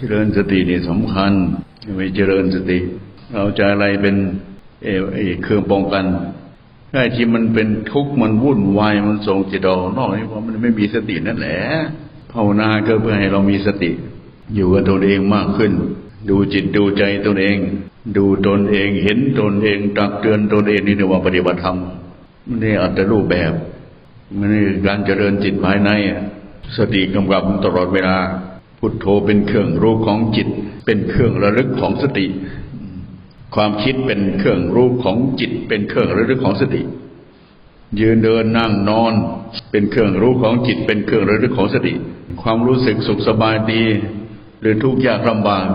เจริญสตินี่สำคัญไม่เจริญสติ เราจะอะไรเป็นเออเอเครื่องป้องกันไอ้ที่มันเป็นทุกข์มันวุ่นวายมันส่งจิตเรานอกนี้เพราะมันไม่มีสตินั่นแหละภาวนาก็เพื่อให้เรามีสติ อยู่กับตนเองมากขึ้น ดูจิตดูใจตนเอง ดูตนเองเห็นตนเองตักเตือนตนเองนี่เรียกว่าปฏิบัติธรรมมันนี่อัตรูปแบบมันนี่การเจริญจิตภายในสติกำกับตลอดเวลา พุทโธเป็นเครื่องรู้ของจิต เป็นเครื่องระลึกของสติ ความคิดเป็นเครื่องรู้ของจิต เป็นเครื่องระลึกของสติ ยืนเดินนั่งนอน เป็นเครื่องรู้ของจิต เป็นเครื่องระลึกของสติ ความรู้สึกสุขสบายดี หรือทุกข์ยากลำบาก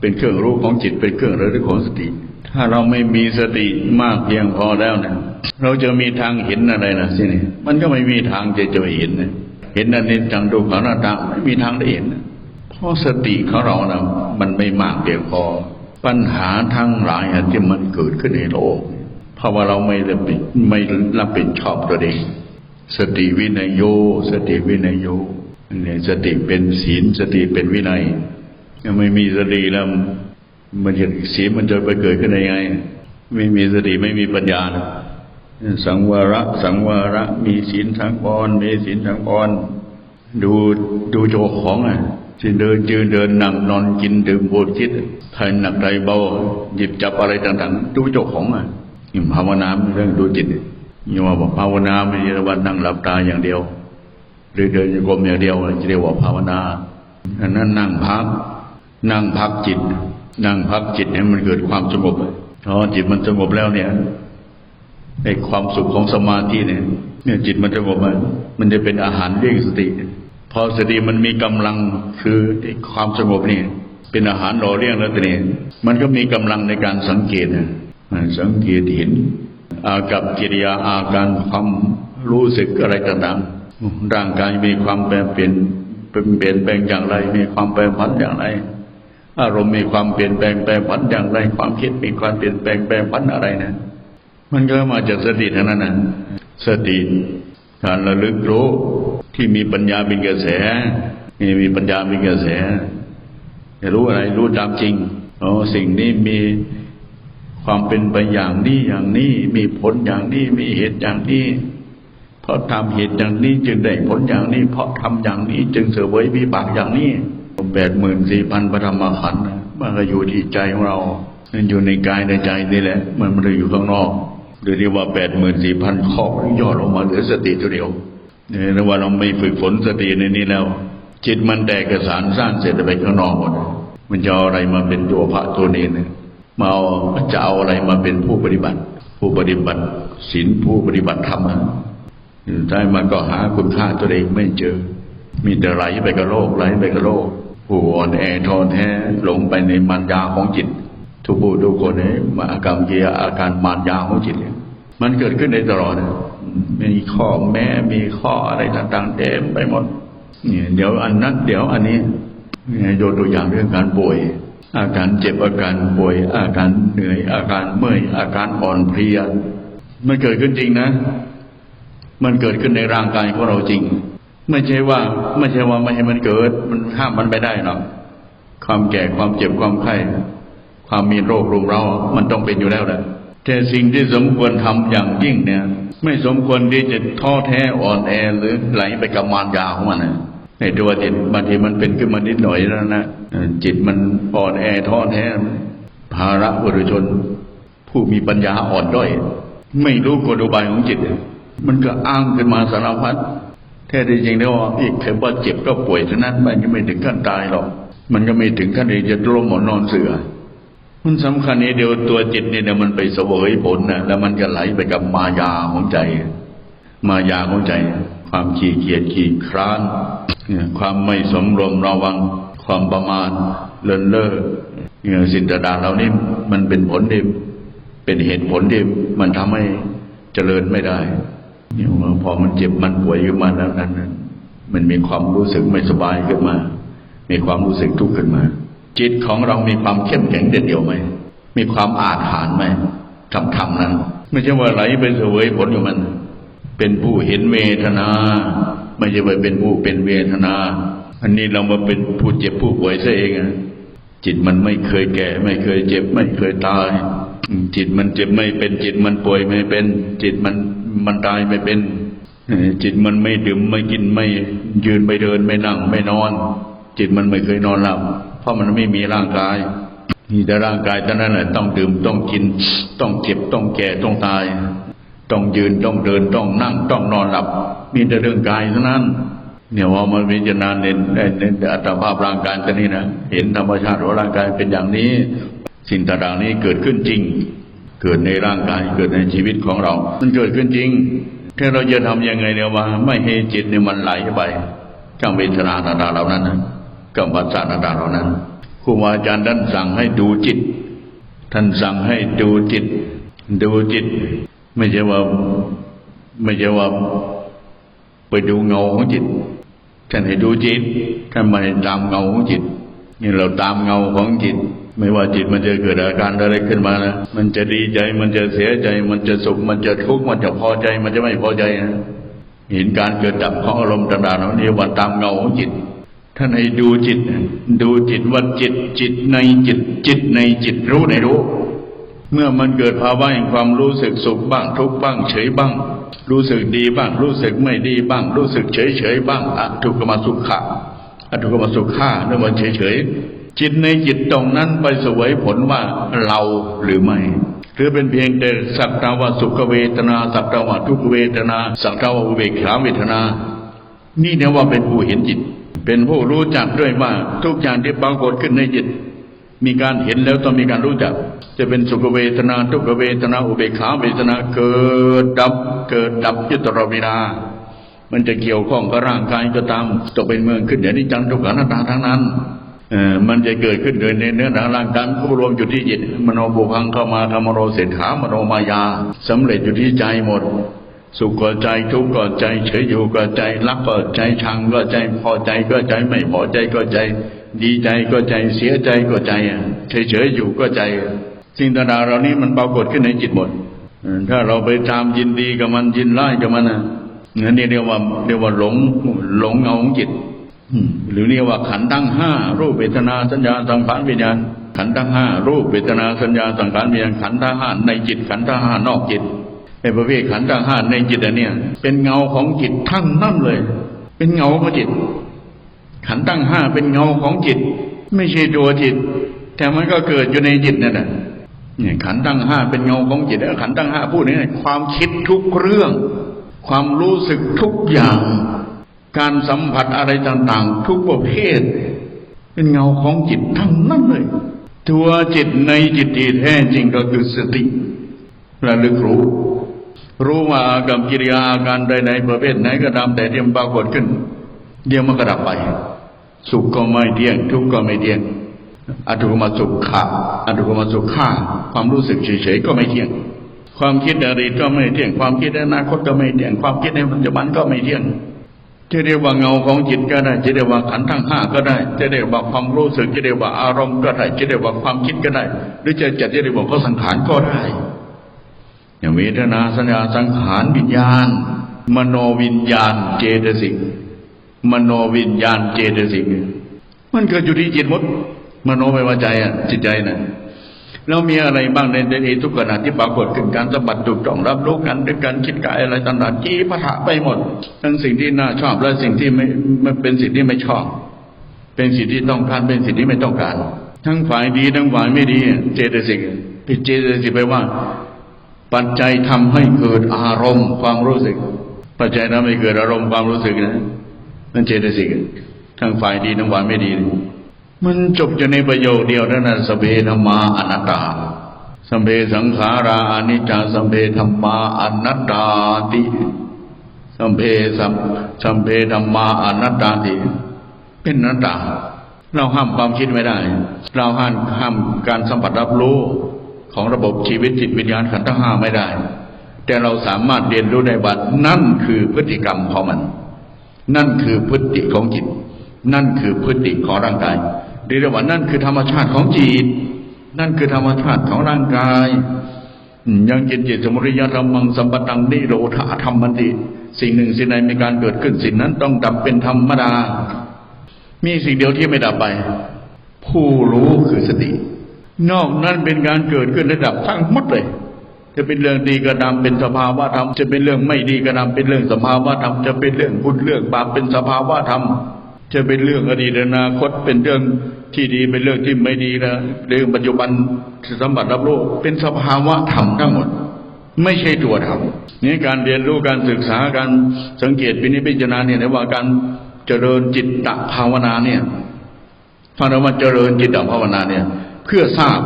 เป็นเครื่องรู้ของจิต เป็นเครื่องระลึกของสติ ถ้าเราไม่มีสติมากเพียงพอแล้วเนี่ยเราจะมีทางเห็นอะไรนะสินี่มันก็ไม่มีทางจะจะเห็นนะเห็นอันนี้จังดูขังหน้าตาไม่มีทางได้เห็นนะ เพราะสติของเรานะมันไม่มากเพียงพอ ปัญหาทั้งหลายที่มันเกิดขึ้นในโลก เพราะว่าเราไม่รับไม่รับผิดชอบตัวเอง สติวินัยโย สติวินัยโยเนี่ยสติเป็นศีลสติเป็นวินัยยังไม่มีสติแล้วมันจะศีลมันจะไปเกิดขึ้นได้ไง ไม่มีสติไม่มีปัญญานะสังวรสังวรมีศีลสังวรมีศีลสังวรดูดูโจของอะ ที่เดินยืนเดินนั่งนอนกินดื่มพูดคิดใครหนักใครเบาหยิบจับอะไรต่างๆดูเจ้าของอะนี่ภาวนาเรื่องดูจิตนี่ว่าบอกภาวนาไม่ใช่ว่านั่งหลับตาอย่างเดียว หรือเดินโยกมอย่างเดียวจะเรียกว่าภาวนาอันนั้นนั่งพัก นั่งพักจิต นั่งพักจิตให้มันเกิดความสงบพอจิตมันสงบแล้วเนี่ยไอความสุขของสมาธิเนี่ยเนี่ยจิตมันสงบมันมันจะเป็นอาหารเลี้ยงสติ พอสติมันมีกำลังคือความสงบนี่ เป็นอาหารหล่อเลี้ยงแล้วแต่นี่มันก็มีกำลังในการสังเกตนะสังเกตเห็นอากับกิริยาอาการความรู้สึกอะไรต่างๆร่างกายมีความแปรเปลี่ยนเป็นเปลี่ยนแปลงอย่างไร มีความแปรผันอย่างไรอารมณ์มีความเปลี่ยนแปลงแปรผันอย่างไร ความคิดมีความเปลี่ยนแปลงแปรผันอะไรนะมันก็มาจากสติเท่านั้นนะสติ การระลึกรู้ที่มีปัญญาเป็นกระแสมีมีปัญญาเป็นกระแสจะรู้อะไรรู้ตามจริงอ๋อสิ่งนี้มีความเป็นไปอย่างนี้อย่างนี้มีผลอย่างนี้มีเหตุอย่างนี้ เพราะทำเหตุอย่างนี้จึงได้ผลอย่างนี้ เพราะทำอย่างนี้จึงเสวยวิบากอย่างนี้แปดหมื่นสี่พันพระธรรมขันธ์มันก็อยู่ที่ใจของเรา มันอยู่ในกายในใจนี่แหละ มันไม่ได้อยู่ข้างนอก หรือที่ว่าแปดหมื่นสี่พันข้อย่อลงมาเหลือสติตัวเดียวเนี่ยว่าเราไม่ฝึกฝนสติในนี้แล้ว จิตมันแตกกระสานสร้างเสร็จไปข้างนอกหมดมันจะเอาอะไรมาเป็นตัวพระตัวนี้เนี่ยมาเอาจะเอาอะไรมาเป็นผู้ปฏิบัติ ผู้ปฏิบัติศีลผู้ปฏิบัติธรรมอะใช่มันก็หาคุณค่าตัวเองไม่เจอ มีแต่ไหลไปกับโลกไหลไปกับโลกผู้อ่อนแอทอนแท้หลงไปในมันยาของจิต ทุกผู้ทุกคนเนี่ยมาอาการเกียอาการมารยาของจิตเนี่ยมันเกิดขึ้นในตลอดมีข้อแม้มีข้ออะไรต่างๆเต็มไปหมดเนี่ยเดี๋ยวอันนั้นเดี๋ยวอันนี้เนี่ยยกตัวอย่างเรื่องการป่วย อาการเจ็บอาการป่วย อาการเหนื่อย อาการเมื่อยอาการอ่อนเพลียมันเกิดขึ้นจริงนะ มันเกิดขึ้นในร่างกายของเราจริง ไม่ใช่ว่า ไม่ใช่ว่าไม่ให้มันเกิด มันห้ามมันไปได้หรอกความแก่ความเจ็บความไข้ ความมีโรครุมเรามันต้องเป็นอยู่แล้วแหละแต่สิ่งที่สมควรทำอย่างยิ่งเนี่ย ไม่สมควรที่จะท้อแท้อ่อนแอหรือไหลไปกับมารยาของมันนะในตัวจิตบางทีมันเป็นขึ้นมานิดหน่อยแล้วนะจิตมันอ่อนแอท้อแท้ภาระบุรุชน ผู้มีปัญญาอ่อนด้อย ไม่รู้กลอุบายของจิต มันก็อ้างขึ้นมาสารพัดแท้จริงแล้วอีกแค่ว่าเจ็บก็ป่วยเท่านั้นมันก็ไม่ถึงขั้นตายหรอกมันก็ไม่ถึงขั้นที่จะล้มหมอนนอนเสือ มันสำคัญนี้เดียวตัวจิตเนี่ยมันไปเสวยผลนะแล้วมันก็ไหลไปกับมายาของใจ มายาของใจ ความขี้เกียจขี้คร้านความไม่สมรวมระวัง ความประมาทเลินเล่อเนี่ยสิ่งต่างๆเหล่านี้มันเป็นผลที่เป็นเหตุผลที่มันทำให้เจริญไม่ได้เนี่ยพอมันเจ็บมันป่วยขึ้นมาแล้วนั้นมันมีความรู้สึกไม่สบายขึ้นมา มีความรู้สึกทุกข์ขึ้นมา จิตของเรามีความเข้มแข็งเด็ดเดี่ยวไหม มีความอาถรรไหมทำทำนั้น ไม่ใช่ว่าไหลไปเสวยผลอยู่มัน เป็นผู้เห็นเวทนา ไม่ใช่ว่าเป็นผู้เป็นเวทนา อันนี้เรามาเป็นผู้เจ็บผู้ป่วยซะเองอะจิตมันไม่เคยแก่ ไม่เคยเจ็บ ไม่เคยตาย จิตมันเจ็บไม่เป็นจิตมันป่วยไม่เป็น จิตมันมันตายไม่เป็น จิตมันไม่ดื่มไม่กินไม่ยืนไม่เดินไม่นั่งไม่นอน จิตมันไม่เคยนอนหลับ เพราะมันไม่มีร่างกายมีแต่ร่างกายเท่านั้นแหละต้องดื่มต้องกิน ต้องเจ็บต้องแก่ต้องตาย ต้องยืนต้องเดินต้องนั่งต้องนอนหลับ มีแต่เรื่องกายเท่านั้น เนี่ยว่ามันพิจารณาเน้นเน้นเน้นอัตภาพร่างกายตัวนี้นะเห็นธรรมชาติของร่างกายเป็นอย่างนี้ สิ่งต่างๆนี้เกิดขึ้นจริง เกิดในร่างกายเกิดในชีวิตของเรา มันเกิดขึ้นจริงแค่เราจะทำยังไงเนี่ยว่า ไม่ให้จิตเนี่ยมันไหลไปกับเวทนาต่างๆเหล่านั้นนะ กับภาษาต่างๆเหล่านั้นครูบาอาจารย์ท่านสั่งให้ดูจิต ท่านสั่งให้ดูจิต ดูจิต ไม่ใช่ว่าไม่ใช่ว่าไปดูเงาของจิต ท่านให้ดูจิตท่านไม่ให้ตามเงาของจิตนี่เราตามเงาของจิต ไม่ว่าจิตมันจะเกิดอาการอะไรขึ้นมานะมันจะดีใจมันจะเสียใจ มันจะสุขมันจะทุกข์มันจะพอใจ มันจะไม่พอใจนะเห็นการเกิดดับของอารมณ์ต่างๆเหล่านี้ว่าตามเงาของจิต ท่านให้ดูจิต ดูจิตว่าจิต จิตในจิต จิตในจิตรู้ในรู้ เมื่อมันเกิดภาวะแห่งความรู้สึกสุขบ้างทุกบ้าง เฉยบ้าง รู้สึกดีบ้าง รู้สึกไม่ดีบ้าง รู้สึกเฉยเฉยบ้างอทุกขมสุขะอทุกขมสุขะนั่นมันเฉยเฉยจิตในจิตตรงนั้นไปสวยผลว่าเราหรือไม่หรือเป็นเพียงแต่สักตาวาสุขเวทนาสักตาวาทุกเวทนาสักตาวาอุเบกขาเวทนา นี่เนี่ยว่าเป็นผู้เห็นจิต เป็นผู้รู้จักด้วยว่าทุกอย่างที่ปรากฏขึ้นในจิต มีการเห็นแล้วต้องมีการรู้จัก จะเป็นสุขเวทนาทุกเวทนาอุเบกขาเวทนาเกิดดับ เกิดดับยุตรเวลามันจะเกี่ยวข้องกับร่างกายก็ตามตกเป็นเมืองขึ้นอย่างนี้จังทุกขันธ์ตาทั้งนั้นเออมันจะเกิดขึ้นโดยในเนื้อหนังร่างกายก็รวมอยู่ที่จิตมโนบุพังเข้ามาธรรมโรเสถามโนมายาสำเร็จอยู่ที่ใจหมด สุขก็ใจทุกข์ก็ใจเฉยอยู่ก็ใจรักก็ใจชังก็ใจพอใจก็ใจไม่พอใจก็ใจ ดีใจก็ใจเสียใจก็ใจอะเฉยอยู่ก็ใจ สิ่งต่างๆเหล่านี้มันปรากฏขึ้นในจิตหมดถ้าเราไปตามยินดีกับมันยินร้ายกับมันนะนั่นเรียกว่าเรียกว่าหลงหลงเงาของจิตหรือเรียกว่าขันธ์ทั้งห้ารูปเวทนาสัญญาสังขารวิญญาณขันธ์ทั้งห้ารูปเวทนาสัญญาสังขารวิญญาณขันธ์ทั้งห้าในจิตขันธ์ทั้งห้านอกจิต ในประเภทขันธ์ทั้งห้าในจิตอันเนี้ยเป็นเงาของจิตทั้งนั้นเลย เป็นเงาของจิต ขันธ์ทั้งห้าเป็นเงาของจิต ไม่ใช่ตัวจิต แต่มันก็เกิดอยู่ในจิตนั่นแหละเนี่ยขันธ์ทั้งห้าเป็นเงาของจิตแล้วขันธ์ทั้งห้าพูดนี้ความคิดทุกเรื่อง ความรู้สึกทุกอย่าง การสัมผัสอะไรต่างๆ ทุกประเภท เป็นเงาของจิตทั้งนั้นเลย ตัวจิตในจิตที่แท้จริงก็คือสติระลึกรู้ รู้ว่ากับกิริยาอาการใดๆประเภทไหนก็ตามแต่เที่มันปรากฏขึ้น เดี๋ยวมันก็ดับไป สุขก็ไม่เที่ยง ทุกข์ก็ไม่เที่ยงอทุกขมสุขขาอทุกขมสุขข้าความรู้สึกเฉยๆก็ไม่เที่ยง ความคิดอดีตก็ไม่เที่ยง ความคิดในอนาคตก็ไม่เที่ยง ความคิดในปัจจุบันก็ไม่เที่ยงจะเรียกว่าเงาของจิตก็ได้จะเรียกว่าขันทั้งห้าก็ได้ จะเรียกว่าความรู้สึกจะเรียกว่าอารมณ์ก็ได้จะเรียกว่าความคิดก็ได้ หรือจะจัดจะเรียกว่าข้อสังขารก็ได้ อย่างเวทนาสัญญาสังขารวิญญาณ มโนวิญญาณเจตสิกมโนวิญญาณเจตสิกมันเกิดอยู่ที่จิตมดมโนไม่ว่าใจอะจิตใจน่ะแล้วมีอะไรบ้างในในทุกขณะที่ปรากฏขึ้นการสัมผัสถูกต้องรับรู้กันด้วยการคิดกายอะไรต่างๆจี้ปะทะไปหมด ทั้งสิ่งที่น่าชอบและสิ่งที่ไม่ไม่เป็นสิ่งที่ไม่ชอบ เป็นสิ่งที่ต้องการเป็นสิ่งที่ไม่ต้องการ ทั้งฝ่ายดีทั้งฝ่ายไม่ดี เจตสิกพิดเจตสิกไปว่า ปัจจัยทำให้เกิดอารมณ์ความรู้สึก ปัจจัยทำให้เกิดอารมณ์ความรู้สึกนะนั่นเจตสิกทั้งฝ่ายดีทั้งฝ่ายไม่ดี มันจบอยู่ในประโยคเดียวเท่านั้นสเพธรรมาอนัตตาสัมเพสังขาราอนิจจาสัมเพธรรมาอนัตตาติสัมเพสัมสัมเพธรรมาอนัตตาติเป็นอนัตตา เราห้ามความคิดไม่ได้ เราห้ามห้ามการสัมผัสรับรู้ ของระบบชีวิตจิตวิญญาณขันธ์ทั้งห้าไม่ได้ แต่เราสามารถเรียนรู้ได้ว่านั่นคือพฤติกรรมของมัน นั่นคือพฤติของจิต นั่นคือพฤติของร่างกายเรียกว่านั่นคือธรรมชาติของจิต นั่นคือธรรมชาติของร่างกายยังจิตจิตสมุริยธรรมังสัมปตังนิโรธาธรรมันติสิ่งหนึ่งสิ่งใดมีการเกิดขึ้นสิ่งนั้นต้องดับเป็นธรรมดา มีสิ่งเดียวที่ไม่ดับไป ผู้รู้คือสติ นอกนั้นเป็นการเกิดขึ้นระดับทั้งหมดเลย จะเป็นเรื่องดีกระดำเป็นสภาวะธรรม จะเป็นเรื่องไม่ดีกระดำเป็นเรื่องสภาวะธรรม จะเป็นเรื่องบุญเรื่องบาปเป็นสภาวะธรรม จะเป็นเรื่องอดีตอนาคตเป็นเรื่องที่ดีเป็นเรื่องที่ไม่ดีนะเรื่องปัจจุบันสมบัติรับรู้เป็นสภาวะธรรมทั้งหมด ไม่ใช่ตัวธรรมนี่การเรียนรู้การศึกษาการสังเกตพินิจพิจารณาเนี่ยในว่าการเจริญจิตตภาวนาเนี่ยฟังเราว่าเจริญจิตตภาวนาเนี่ย เพื่อทราบ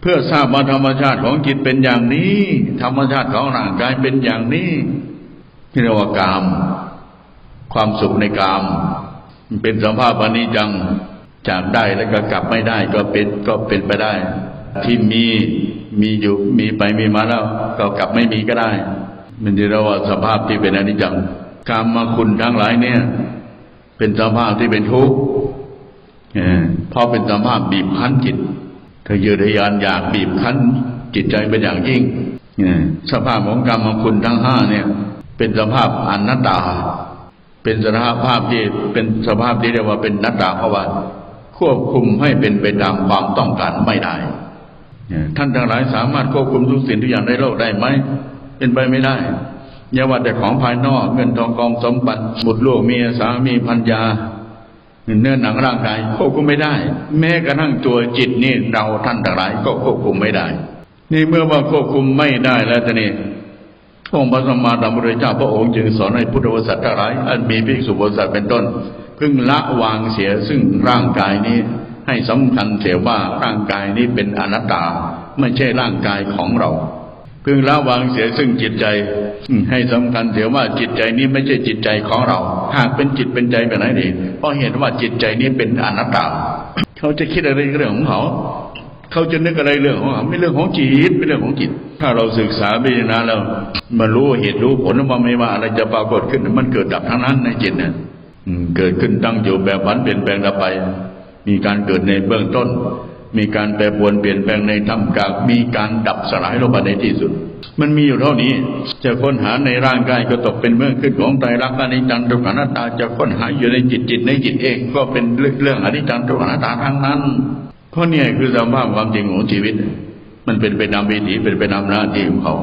เพื่อทราบว่าธรรมชาติของจิตเป็นอย่างนี้ ธรรมชาติของร่างกายเป็นอย่างนี้ที่เรียกว่ากาม ความสุขในกาม เป็นสภาพอนิจจังจากได้แล้วก็กลับไม่ได้ก็เป็นก็เป็นไปได้ ที่มีมีอยู่มีไปมีมาแล้ว ก็กลับไม่มีก็ได้ มันจะเรียกว่าสภาพที่เป็นอนิจจังกามมาคุณทั้งหลายเนี่ย เป็นสภาพที่เป็นทุกข์ เพราะเป็นสภาพบีบคั้นจิตทะเยอทะยานอยากบีบคั้น จิตใจเป็นอย่างยิ่งเออสภาพของกรรมคุณทั้งห้าเนี่ย เป็นสภาพอนัตตา เป็นสภาพที่เป็นสภาพที่เรียกว่าเป็นนัตตาเพราะว่าควบคุมให้เป็นไปตามความต้องการไม่ได้เนี่ยท่านทั้งหลายสามารถควบคุมทุกสิ่งทุกอย่างในโลกได้ไหมเป็นไปไม่ได้อย่าว่าแต่ของภายนอกเงินทองกองสมบัติบุตรลูกเมียสามีพัญญา เนื้อหนังร่างกายควบคุมไม่ได้ แม้กระทั่งตัวจิตนี่เราท่านทั้งหลายก็ควบคุมไม่ได้ นี่เมื่อว่าควบคุมไม่ได้แล้วทีนี้องค์พระสัมมาสัมพุทธเจ้าพระองค์จึงสอนให้พุทธบริษัททั้งหลายอันมีภิกษุบริษัทเป็นต้น พึงละวางเสียซึ่งร่างกายนี้ ให้สำคัญเสียว่าร่างกายนี้เป็นอนัตตา ไม่ใช่ร่างกายของเรา พึงละวางเสียซึ่งจิตใจ ให้สำคัญเสียว่าจิตใจนี้ไม่ใช่จิตใจของเรา หากเป็นจิตเป็นใจแบบไหนดีเพราะเห็นว่าจิตใจนี้เป็นอนัตตา เขาจะคิดอะไรก็เรื่องของเขา เขาจะนึกอะไรเรื่องของเขาไม่เรื่องของจิตไม่เรื่องของจิต ถ้าเราศึกษาพิจารณาแล้วมารู้เหตุรู้ผลว่าไม่ว่าอะไรจะปรากฏขึ้น มันเกิดดับทั้งนั้นในจิตเนี่ยอืมเกิดขึ้นตั้งอยู่แบบผันเปลี่ยนแปลงดับไป มีการเกิดในเบื้องต้น มีการแปรปรวนเปลี่ยนแปลงในท่ามกลางมีการดับสลายลงไปในที่สุด มันมีอยู่เท่านี้ จะค้นหาในร่างกายก็ตกเป็นเบื้อขึ้นของไตรลักษณ์อนิจจังทุกขังอนัตาจะค้นหาอยู่ในจิตจิตในจิตเอง ก็เป็นเรื่องอนิจจังทุกขังอนัตาทั้งนั้น เพราะเนี่ยคือสภาพความจริงของชีวิต มันเป็นไปตามวิถีเป็นไปตามหน้าที่ของเขา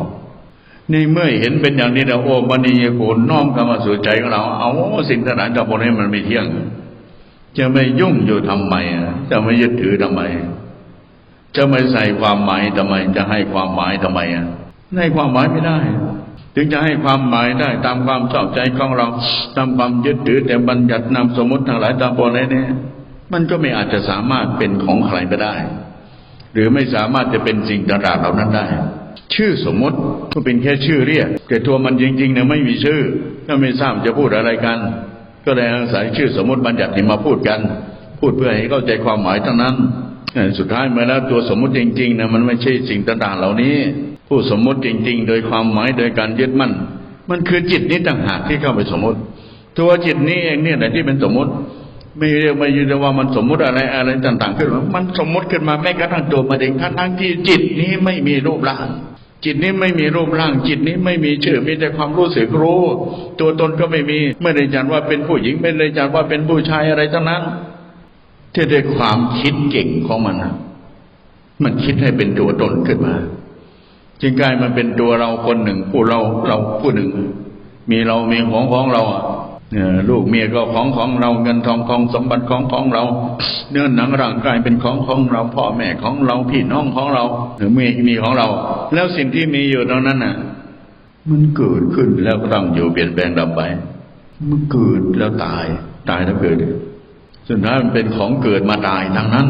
ในเมื่อเห็นเป็นอย่างนี้แล้วโอ้มณีโกน้อมเข้ามาสู่ใจของเรา เอาสิ่งต่างๆทั้งหมดนี้มันไม่เที่ยง จะไม่ยุ่งอยู่ทำไมอะจะไม่ยึดถือทำไม จะไม่ใส่ความหมายทำไม จะให้ความหมายทำไมอะให้ความหมายไม่ได้ ถึงจะให้ความหมายได้ตามความชอบใจของเราตามความยึดถือแต่บัญญัตินามสมมติทั้งหลายตามปนนี้เนี่ยมันก็ไม่อาจจะสามารถเป็นของใครไปได้ หรือไม่สามารถจะเป็นสิ่งต่างๆเหล่านั้นได้ ชื่อสมมติก็เป็นแค่ชื่อเรียกแต่ตัวมันจริงๆเนี่ยไม่มีชื่อก็ไม่ทราบจะพูดอะไรกัน ก็เลยอาศัยชื่อสมมติบัญญัติที่มาพูดกัน พูดเพื่อให้เข้าใจความหมายทั้งนั้นสุดท้ายเมื่อแล้วตัวสมมติจริงๆนะมันไม่ใช่สิ่งต่างๆเหล่านี้ ผู้สมมติจริง ๆ โดยความหมายโดยการยึดมั่น มันคือจิตนี้ต่างหากที่เข้าไปสมมติ ตัวจิตนี้เองเนี่ยแหละที่เป็นสมมติ ไม่เรียกไม่ยืนว่ามันสมมติอะไรอะไรต่าง ๆ ขึ้นมามันสมมติขึ้นมาแม้กระทั่งตัวมันเองทั้งที่จิตนี้ไม่มีรูปร่าง จิตนี้ไม่มีรูปร่างจิตนี้ไม่มีชื่อมีแต่ความรู้สึกรู้ ตัวตนก็ไม่มีไม่ได้จัดว่าเป็นผู้หญิงไม่ได้จัดว่าเป็นผู้ชายอะไรทั้งนั้นที่ได้ความคิดเก่งของมันนะมันคิดให้เป็นตัวตนขึ้นมา จึงกลายมาเป็นตัวเราคนหนึ่งผู้เราเราผู้หนึ่ง มีเรามีของของเราอะ ลูกเมียก็ของของเราเงินทองของสมบัติของของเรา เนื้อหนังร่างกายเป็นของของเรา พ่อแม่ของเราพี่น้องของเราหรือมีมีของเรา แล้วสิ่งที่มีอยู่ตรงนั้นน่ะ มันเกิดขึ้นแล้วก็ต้องอยู่เปลี่ยนแปลงดับไป มันเกิดแล้วตาย ตายแล้วเกิดสุดท้ายมันเป็นของเกิดมาตายทั้งนั้น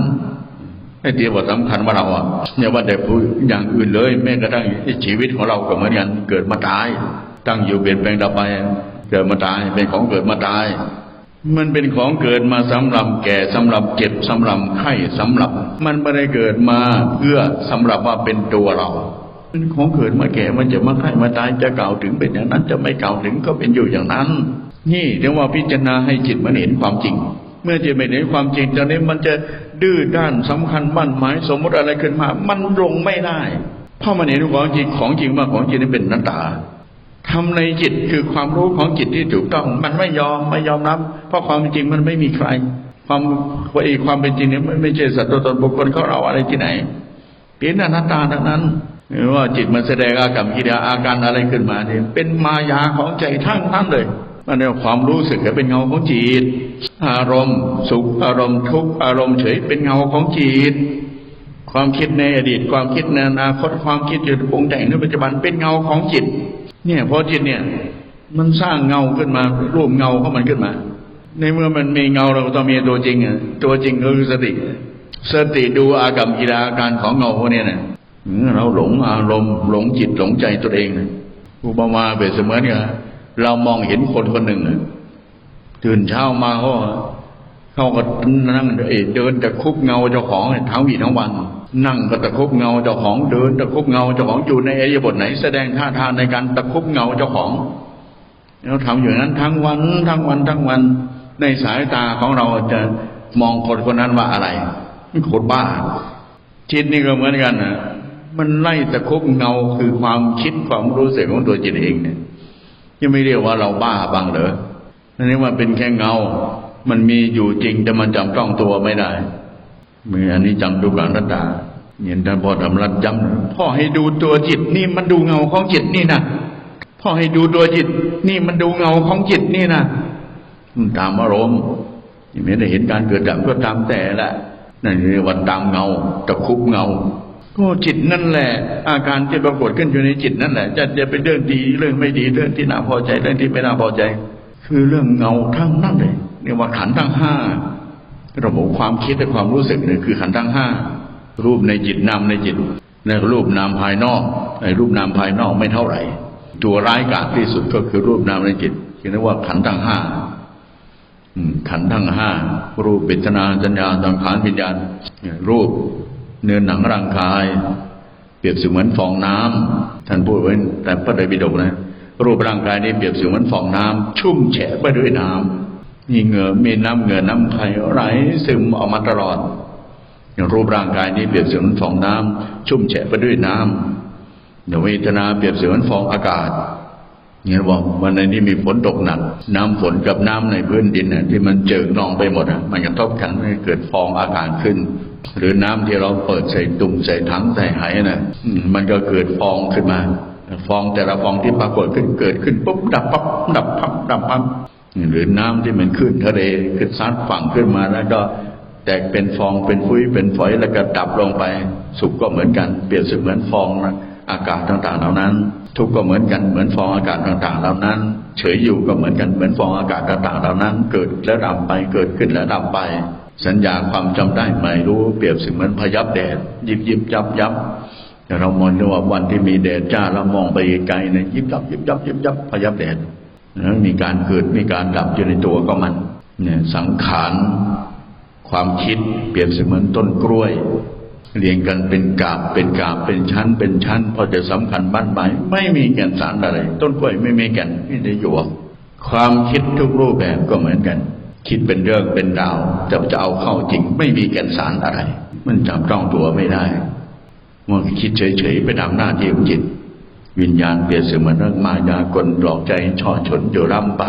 ไอ้เดียวว่าสำคัญว่าเราอะอย่าว่าแต่ผู้อย่างอื่นเลยแม้กระทั่งชีวิตของเราก็เหมือนกันเกิดมาตาย ตั้งอยู่เปลี่ยนแปลงดับไป เกิดมาตายเป็นของเกิดมาตาย มันเป็นของเกิดมาสำหรับแก่สำหรับเจ็บสำหรับไข้สำหรับ มันไม่ได้เกิดมาเพื่อสำหรับว่าเป็นตัวเราเป็นของเกิดมาแก่มันจะมาไข้มาตายจะกล่าวถึงเป็นอย่างนั้น จะไม่กล่าวถึงก็เป็นอยู่อย่างนั้น นี่เรียกว่าพิจารณาให้จิตมันเห็นความจริง เมื่อจิตไม่เห็นความจริงตอนนี้มันจะดื้อด้านสำคัญมั่นหมายสมมติอะไรขึ้นมา มันลงไม่ได้ เพราะมันเห็นของจริงของจริงว่าของจริงนี่เป็นนัตตา ทำในจิตคือความรู้ของจิตที่ถูกต้อง มันไม่ยอมไม่ยอมรับ เพราะความจริงมันไม่มีใคร ความไอ้ความเป็นจริงเนี่ยไม่ไม่ใช่สัตว์ตัวตนบุคคลเขาเราอะไรที่ไหนเป็นอนัตตาทั้งนั้นไม่ว่าจิตมันแสดงอาการกิริยาอาการอะไรขึ้นมาเนี่ยเป็นมายาของใจทั้งนั้นเลยมันเรียกความรู้สึกเป็นเงาของจิต อารมณ์สุขอารมณ์ทุกข์อารมณ์เฉยเป็นเงาของจิต ความคิดในอดีต ความคิดในอนาคตความคิดอยู่ปรุงแต่งในปัจจุบันเป็นเงาของจิต เนี่ยเพราะจิตเนี่ย มันสร้างเงาขึ้นมารูปเงาของมันขึ้นมา ในเมื่อมันมีเงาเราต้องมีตัวจริงอะตัวจริงก็คือสติ สติดูอากับกิริยาอาการของเงาพวกนี้นะเออเราหลงอารมณ์หลงจิตหลงใจตัวเองนะอุปมาเปรียบเสมือนกับเรามองเห็นคนคนหนึ่งตื่นเช้ามาเขา เขาก็นั่งเอเดินตะคุบเงาเจ้าของทั้งวี่ทั้งวัน นั่งก็ตะคุบเงาเจ้าของเดินตะคุบเงาเจ้าของอยู่ในอริยบทไหน แสดงท่าทางในการตะคุบเงาเจ้าของเราทำอย่างนั้นทั้งวันทั้งวันทั้งวัน ในสายตาของเราจะมองคนคนนั้นว่าอะไรคนบ้า จิตนี่ก็เหมือนกันนะมันไล่ตะคุบเงาคือความคิดความรู้สึกของตัวจิตเองเนี่ยยังไม่เรียกว่าเราบ้าบังเหรอนั่นนี่ว่าเป็นแค่เงา มันมีอยู่จริงแต่มันจำต้องตัวไม่ได้มีอันนี้จำทุกขังนัตตาเห็นท่านพ่อทำรัดย้ำพ่อให้ดูตัวจิตนี่มันดูเงาของจิตนี่นะพ่อให้ดูตัวจิต นี่มันดูเงาของจิตนี่นะตามอารมณ์ยังไม่ได้เห็นการเกิดดับก็ตามแต่ละนั่นเรียกว่าตามเงาตะคุบเงา ก็จิตนั่นแหละ อาการที่ปรากฏขึ้นอยู่ในจิตนั่นแหละ จะจะเป็นเรื่องดีเรื่องไม่ดีเรื่องที่น่าพอใจเรื่องที่ไม่น่าพอใจ คือเรื่องเงาทั้งนั้นเลย เรียกว่าขันทั้งห้าระบบความคิดและความรู้สึกเนี่ยคือขันทั้งห้ารูปในจิตนามในจิตในรูปนามภายนอกในรูปนามภายนอกไม่เท่าไหร่ ตัวร้ายกาจที่สุดก็คือรูปนามในจิตเรียกว่าขันทั้งห้าขันทั้งห้ารูปเวทนาสัญญาสังขารวิญญาณเนี่ยรูปเนื้อหนังร่างกาย เปรียบเสมือนฟองน้ำท่านพูดไว้แต่พระไตรปิฎกนะรูปร่างกายนี้เปรียบเสมือนฟองน้ำชุ่มแฉะไปด้วยน้ำ มีเหงื่อมีน้ำเหงื่อน้ำไข่ไหลซึมออกมาตลอด อย่างรูปร่างกายนี้เปรียบเสมือนฟองน้ำชุ่มแฉะไปด้วยน้ำอย่างเวทนาเปรียบเสมือนฟองอากาศเนี่ยว่าวันนี้มีฝนตกหนัก น้ำฝนกับน้ำในพื้นดินน่ะที่มันเจิ่งนองไปหมดอะมันกระทบกันให้เกิดฟองอากาศขึ้น หรือน้ำที่เราเปิดใส่ตุ่มใส่ถังใส่ไหน่ะมมันก็เกิดฟองขึ้นมา ฟองแต่ละฟองที่ปรากฏขึ้นเกิดขึ้นปุ๊บดับปั๊บดับปั๊บดับปั๊บ หรือน้ำที่มันขึ้นทะเลขึ้นซัดฝั่งขึ้นมาแล้วก็แตกเป็นฟองเป็นฟุ้ยเป็นฝอยแล้วก็ดับลงไป สุขก็เหมือนกันเปรียบเสมือนฟองอากาศต่างๆ เหล่านั้น ทุกข์ก็เหมือนกันเหมือนฟองอากาศต่างๆ เหล่านั้น เฉยอยู่ก็เหมือนกันเหมือนฟองอากาศต่างๆ เหล่านั้น เกิดแล้วดับไปเกิดขึ้นแล้วดับไป สัญญาความจำได้หมายรู้เปรียบเสมือนพยับแดดยิบยิบยับยับแต่เรามองดูว่าวันที่มีแดดจ้าเรามองไปไกลเนี่ยยิบยับยิบยับยิบยับพยับแดด มีการเกิดมีการดับอยู่ในตัวของมันเนี่ยสังขารความคิดเปรียบเสมือนต้นกล้วย เรียงกันเป็นกาบเป็นกาบเป็นชั้น เป็นชั้นพอจะสำคัญบ้านหมายไม่มีแก่นสารอะไร ต้นกล้วยไม่มีแก่นไม่ได้หยวกความคิดทุกรูปแบบก็เหมือนกัน คิดเป็นเรื่องเป็นราวจะจะเอาเข้าจริง ไม่มีแก่นสารอะไร มันจับต้องตัวไม่ได้มันคิดเฉยๆไปตามหน้าที่ของจิต วิญญาณเปรียบเสมือนเรื่องมายากลหลอกใจช่อฉนอยู่ร่ำไป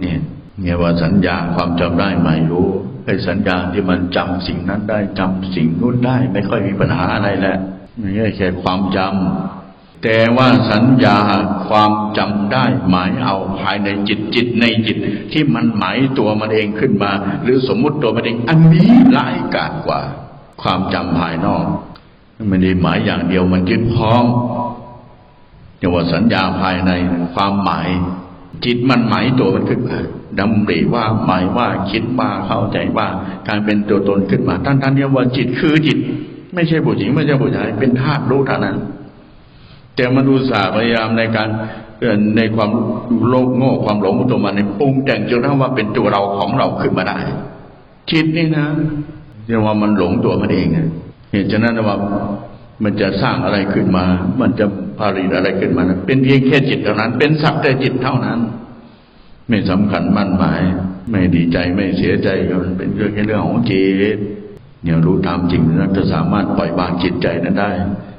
เนี่ยเนี่ยว่าสัญญาความจำได้ไม่รู้ไอ้สัญญาที่มันจำสิ่งนั้นได้จำสิ่งนู้นได้ ไม่ค่อยมีปัญหาอะไรแหละไม่ใช่แค่ความจำแต่ว่าสัญญาความจำได้หมายเอาภายในจิตจิตในจิต ที่มันหมายตัวมันเองขึ้นมา หรือสมมุติตัวมันเองอันนี้ร้ายกาจกว่า ความจำภายนอกไม่ได้หมายอย่างเดียวมันยึดพ้อ งอย่าว่าสัญญาภายในความหมาย จิตมันหมายตัวมันขึ้นมาดำริว่าหมายว่าคิดว่าเข้าใจว่าการเป็นตัวตนขึ้นมาท่านท่านเรียกว่าจิตคือจิต ไม่ใช่ผู้หญิงไม่ใช่ผู้ชายเป็นธาตุรู้เท่านั้น แต่มนุษย์ศาสตร์พยายามในการในความโลภโง่ความหลงของตัวมันในปรุงแต่งจนกระทั่งว่าเป็นตัวเราของเราขึ้นมาได้ จิตนี่นะเรียกว่ามันหลงตัวมันเองเหตุฉะนั้นว่า มันจะสร้างอะไรขึ้นมา มันจะผลิตอะไรขึ้นมานะเป็นเพียงแค่จิตเท่านั้น เป็นสักแต่จิตเท่านั้น ไม่สำคัญมั่นหมาย ไม่ดีใจไม่เสียใจมันเป็นเรื่องแค่เรื่องของจิตเนี่ยรู้ตามจริงนั้นจะสามารถปล่อยวางจิตใจนั้นได้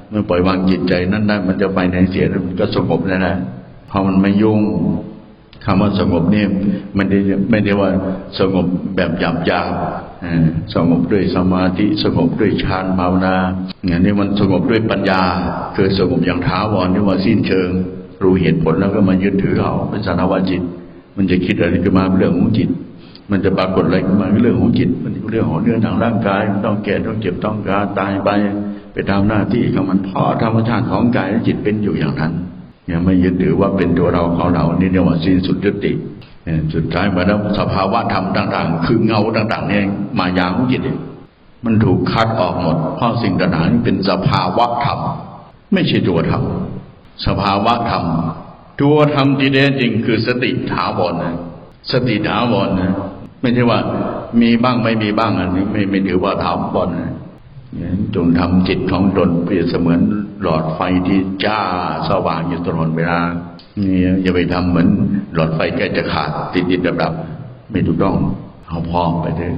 เมื่อปล่อยวางจิตใจนั้นได้ มันจะไปไหนเสียมันก็สงบแล้วนะเพราะมันไม่ยุ่งคำว่าสงบเนี่ยมันไม่ได้ไม่ได้ว่าสงบแบบหยาบหยาบๆ สงบด้วยสมาธิสงบด้วยฌานภาวนาอย่างนี้มันสงบด้วยปัญญาคือสงบอย่างท้าวรที่ว่าสิ้นเชิง รู้เหตุผลแล้วก็มายึดถือเอาเป็นสารวาจิต มันจะคิดอะไรขึ้นมาเรื่องของจิต มันจะปรากฏอะไรขึ้นมาเรื่องของจิต มันเรื่องของเรื่องทางร่างกายมันต้องแก่ต้องเจ็บต้องการตายไปไปตามหน้าที่ของมันเพราะธรรมชาติของกายและจิตเป็นอยู่อย่างนั้นยังไม่ยึดถือว่าเป็นตัวเราของเรานี่เรียกว่าสิ้นสุดยุติ สุดท้ายมาแล้วสภาวะธรรมต่าง ๆ คือเงาต่าง ๆ เนี่ยมายาของจิตเนี่ยมันถูกคัดออกหมด เพราะสิ่งต่างๆนี่เป็นสภาวะธรรม ไม่ใช่ตัวธรรม สภาวะธรรม ตัวธรรมที่แท้จริงคือสติถาวรนะ สติถาวรนะ ไม่ใช่ว่า มีบ้างไม่มีบ้างอันนี้ไม่ไม่ถือว่าถาวรนะจงทำจิตของตนเปรียบเสมือนหลอดไฟที่จ้าสว่างอยู่ตลอดเวลา นี่อย่าไปทำเหมือน หลอดไฟใกล้จะขาดติดติดดับดับไม่ถูกต้องเอาพอไปเถอะ